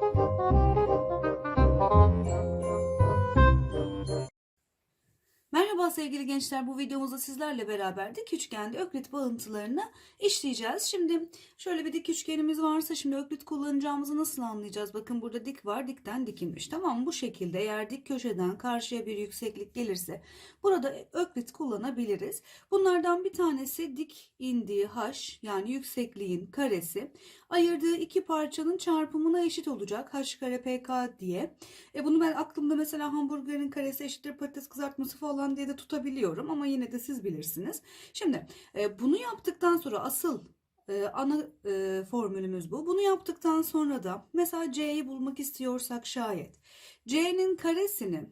Thank you. Merhaba sevgili gençler. Bu videomuzda sizlerle beraber dik üçgende öklit bağıntılarını işleyeceğiz. Şimdi şöyle bir dik üçgenimiz varsa şimdi öklit kullanacağımızı nasıl anlayacağız? Bakın burada dik var. Dikten dikilmiş. Tamam mı? Bu şekilde eğer dik köşeden karşıya bir yükseklik gelirse burada öklit kullanabiliriz. Bunlardan bir tanesi dik indiği h yani yüksekliğin karesi ayırdığı iki parçanın çarpımına eşit olacak. h kare pk diye. E bunu ben aklımda mesela hamburgerin karesi eşittir patates kızartması falan diye de tutabiliyorum ama yine de siz bilirsiniz. Şimdi e, bunu yaptıktan sonra asıl e, ana e, formülümüz bu. Bunu yaptıktan sonra da mesela c'yi bulmak istiyorsak şayet c'nin karesini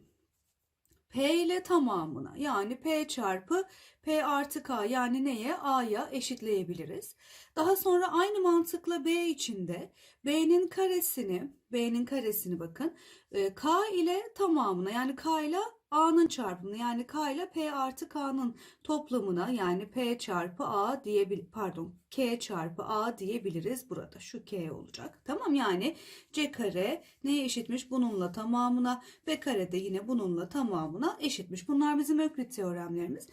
P ile tamamına yani P çarpı P artı K yani neye? A'ya eşitleyebiliriz. Daha sonra aynı mantıkla B içinde B'nin karesini B'nin karesini bakın e, K ile tamamına yani K ile A'nın çarpımını yani K ile P artı K'nın toplamına yani P çarpı A diyebil pardon K çarpı A diyebiliriz burada. Şu K olacak. Tamam yani C kare neye eşitmiş? Bununla tamamına. B kare de yine bununla tamamına eşitmiş. Bunlar bizim Öklit teoremlerimiz.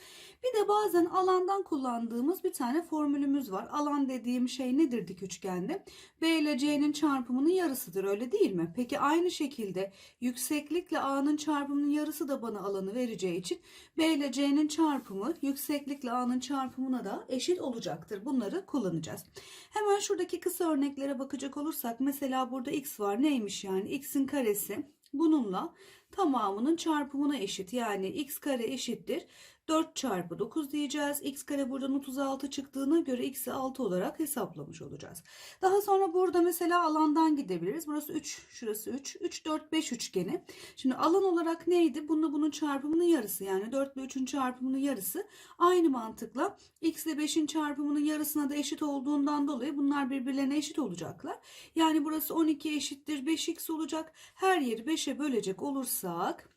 Bir de bazen alandan kullandığımız bir tane formülümüz var. Alan dediğim şey nedir dik üçgende? B ile C'nin çarpımının yarısıdır öyle değil mi? Peki aynı şekilde yükseklikle A'nın çarpımının yarısı da bana alanı vereceği için B ile C'nin çarpımı yükseklikle A'nın çarpımına da eşit olacaktır. Bunları kullanacağız. Hemen şuradaki kısa örneklere bakacak olursak mesela burada x var. Neymiş yani? X'in karesi. Bununla tamamının çarpımına eşit yani x kare eşittir 4 çarpı 9 diyeceğiz. X kare buradan 36 çıktığına göre x'i 6 olarak hesaplamış olacağız. Daha sonra burada mesela alandan gidebiliriz. Burası 3, şurası 3. 3, 4, 5 üçgeni. Şimdi alan olarak neydi? Bununla bunun çarpımının yarısı yani 4 ile 3'ün çarpımının yarısı. Aynı mantıkla x ile 5'in çarpımının yarısına da eşit olduğundan dolayı bunlar birbirlerine eşit olacaklar. Yani burası 12 eşittir 5x olacak. Her yeri 5'e bölecek olursak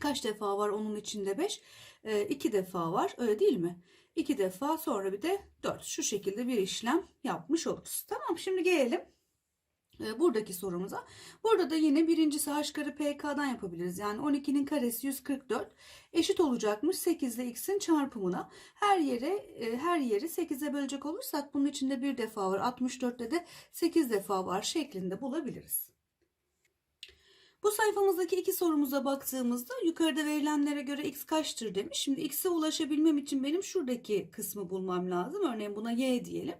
kaç defa var onun içinde 5? e, iki defa var öyle değil mi? İki defa sonra bir de dört. Şu şekilde bir işlem yapmış oluruz. Tamam şimdi gelelim e, buradaki sorumuza. Burada da yine birincisi h kare pk'dan yapabiliriz. Yani 12'nin karesi 144 eşit olacakmış 8 ile x'in çarpımına. Her yere e, her yeri 8'e bölecek olursak bunun içinde bir defa var. 64'te de 8 defa var şeklinde bulabiliriz. Bu sayfamızdaki iki sorumuza baktığımızda yukarıda verilenlere göre x kaçtır demiş. Şimdi x'e ulaşabilmem için benim şuradaki kısmı bulmam lazım. Örneğin buna y diyelim.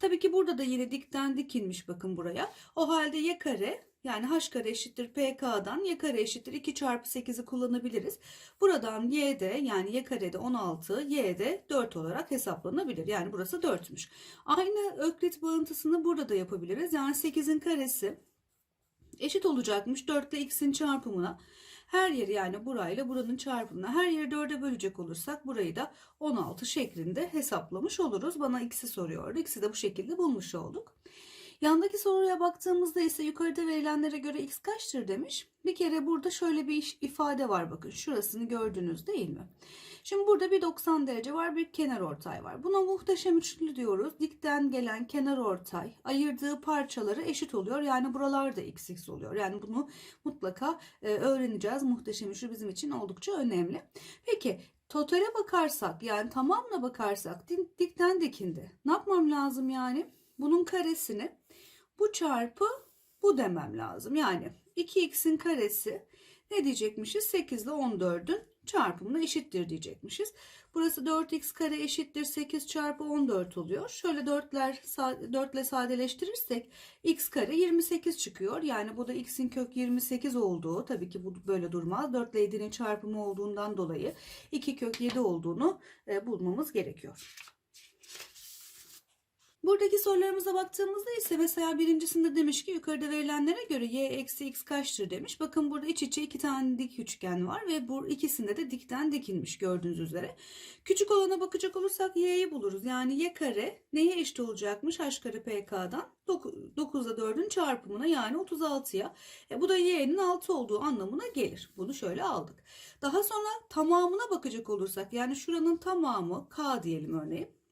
Tabii ki burada da yine dikten dikilmiş bakın buraya. O halde y kare yani h kare eşittir pk'dan y kare eşittir 2 çarpı 8'i kullanabiliriz. Buradan y de yani y karede 16 y de 4 olarak hesaplanabilir. Yani burası 4'müş. Aynı öklit bağıntısını burada da yapabiliriz. Yani 8'in karesi eşit olacakmış 4 ile x'in çarpımına. Her yeri yani burayla buranın çarpımına her yeri 4'e bölecek olursak burayı da 16 şeklinde hesaplamış oluruz. Bana x'i soruyordu. X'i de bu şekilde bulmuş olduk. Yandaki soruya baktığımızda ise yukarıda verilenlere göre x kaçtır demiş. Bir kere burada şöyle bir ifade var bakın. Şurasını gördünüz değil mi? Şimdi burada bir 90 derece var, bir kenar ortay var. Buna muhteşem üçlü diyoruz. Dikten gelen kenar ortay ayırdığı parçaları eşit oluyor. Yani buralar da x x oluyor. Yani bunu mutlaka e, öğreneceğiz. Muhteşem üçlü bizim için oldukça önemli. Peki totale bakarsak yani tamamla bakarsak dikten dikinde ne yapmam lazım yani? Bunun karesini bu çarpı bu demem lazım. Yani 2x'in karesi ne diyecekmişiz? 8 ile 14'ün çarpımına eşittir diyecekmişiz. Burası 4x kare eşittir 8 çarpı 14 oluyor. Şöyle 4'ler 4 ile sadeleştirirsek x kare 28 çıkıyor. Yani bu da x'in kök 28 olduğu tabii ki bu böyle durmaz. 4 ile 7'nin çarpımı olduğundan dolayı 2 kök 7 olduğunu e, bulmamız gerekiyor. Buradaki sorularımıza baktığımızda ise mesela birincisinde demiş ki yukarıda verilenlere göre y eksi x kaçtır demiş. Bakın burada iç içe iki tane dik üçgen var ve bu ikisinde de dikten dikilmiş gördüğünüz üzere. Küçük olana bakacak olursak y'yi buluruz. Yani y kare neye eşit olacakmış? h kare pk'dan 9 ile 4'ün çarpımına yani 36'ya. E bu da y'nin 6 olduğu anlamına gelir. Bunu şöyle aldık. Daha sonra tamamına bakacak olursak yani şuranın tamamı k diyelim örneğin.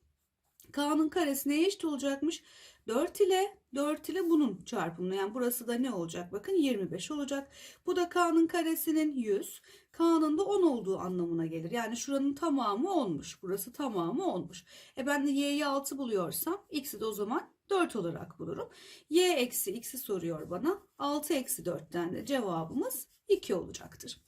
K'nın karesi neye eşit olacakmış? 4 ile 4 ile bunun çarpımı. Yani burası da ne olacak? Bakın 25 olacak. Bu da K'nın karesinin 100. K'nın da 10 olduğu anlamına gelir. Yani şuranın tamamı 10'muş. Burası tamamı 10'muş. E ben de y'yi 6 buluyorsam x'i de o zaman 4 olarak bulurum. y eksi x'i soruyor bana. 6 eksi 4'ten de cevabımız 2 olacaktır.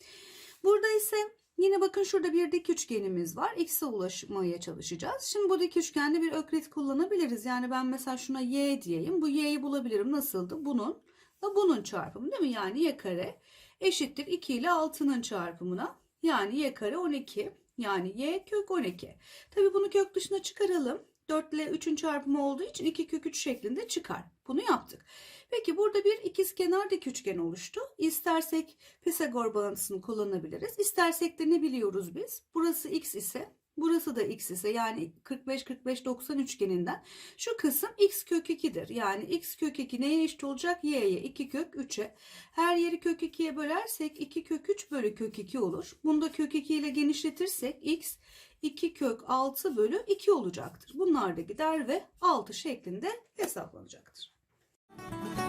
Burada ise Yine bakın şurada bir dik üçgenimiz var. X'e ulaşmaya çalışacağız. Şimdi bu dik üçgende bir öklit kullanabiliriz. Yani ben mesela şuna y diyeyim. Bu y'yi bulabilirim. Nasıldı? Bunun da bunun çarpımı değil mi? Yani y kare eşittir 2 ile 6'nın çarpımına. Yani y kare 12. Yani y kök 12. Tabi bunu kök dışına çıkaralım. 4 ile 3'ün çarpımı olduğu için 2 kök 3 şeklinde çıkar. Bunu yaptık. Peki burada bir ikizkenar dik üçgen oluştu. İstersek Pisagor bağıntısını kullanabiliriz. İstersek de ne biliyoruz biz? Burası x ise burası da x ise yani 45-45-90 üçgeninden şu kısım x kök 2'dir. Yani x kök 2 neye eşit olacak? y'ye 2 kök 3'e. Her yeri kök 2'ye bölersek 2 kök 3 bölü kök 2 olur. Bunu da kök 2 ile genişletirsek x 2 kök 6 bölü 2 olacaktır. Bunlar da gider ve 6 şeklinde hesaplanacaktır. Thank you.